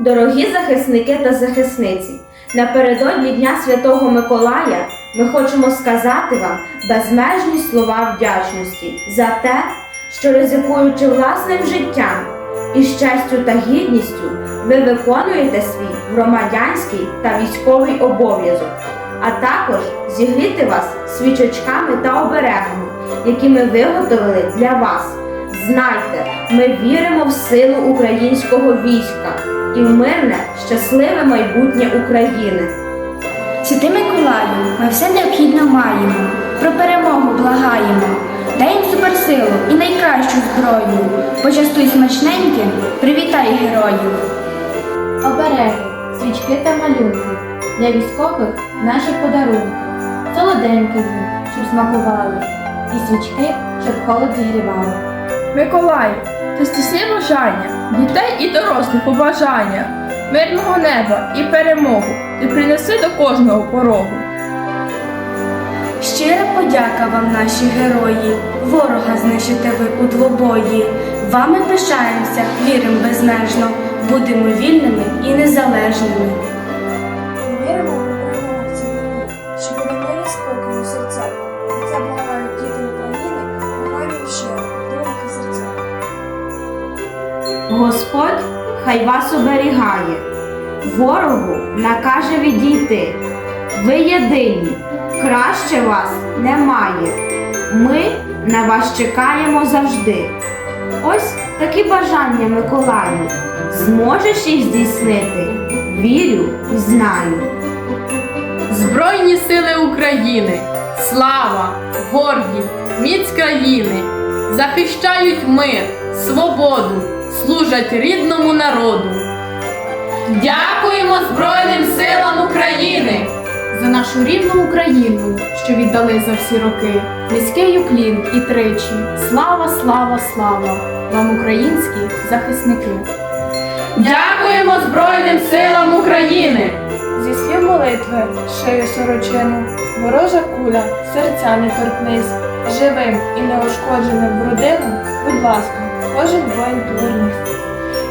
Дорогі захисники та захисниці, напередодні Дня Святого Миколая ми хочемо сказати вам безмежні слова вдячності за те, що ризикуючи власним життям і з честю та гідністю, ви виконуєте свій громадянський та військовий обов'язок, а також зігріти вас свічечками та оберегами, які ми виготовили для вас. Знайте, ми віримо в силу українського війська і в мирне, щасливе майбутнє України. Святий Миколаю, ми все необхідно маємо. Про перемогу благаємо. Дай їм суперсилу і найкращу зброю. Почастуй смачненьким, привітай героїв. Обереги, свічки та малюнки. Для військових наші подарунки. Солоденькі їм, щоб смакували. І свічки, щоб холод зігрівали. Миколай, ти стісни бажання, дітей і дорослих побажання, мирного неба і перемогу ти принеси до кожного порогу. Щира подяка вам, наші герої. Ворога знищите ви у двобої. Вами пишаємося, віримо безмежно. Будемо вільними і незалежними. Господь хай вас оберігає, ворогу накаже відійти. Ви єдині, краще вас немає. Ми на вас чекаємо завжди. Ось такі бажання Миколаю. Зможеш їх здійснити? Вірю знаю. Збройні сили України, слава, гордість, міць країни захищають мир, свободу, служать рідному народу. Дякуємо Збройним силам України! за нашу рідну Україну, що віддали за всі роки. Низький уклін і тричі. Слава, слава, слава вам, українські захисники! Дякуємо Збройним силам України! Зі слів молитви, шию сорочину, ворожа куля, серця не торкнись, живим і неушкодженим в родину, будь ласка, кожен воїн повернись.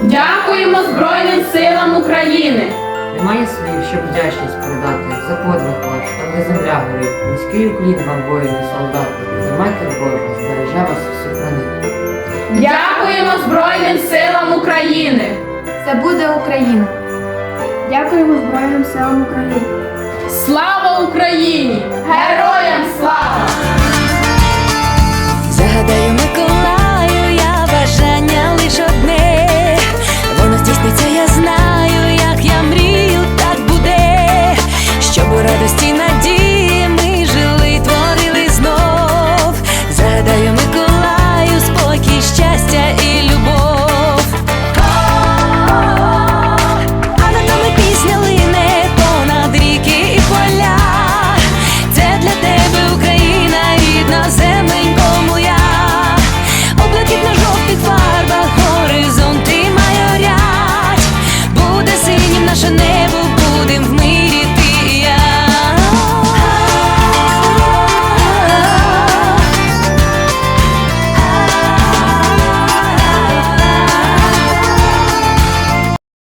Дякуємо Збройним силам України! Немає слів, щоб вдячність передати за подвиг ваш, там де земля горить. Низький уклін вам, воїни, солдати, і матір Божа збереже вас і сохранить. Дякуємо Збройним силам України! Це буде Україна! Дякуємо Збройним силам України. Слава Україні! Героям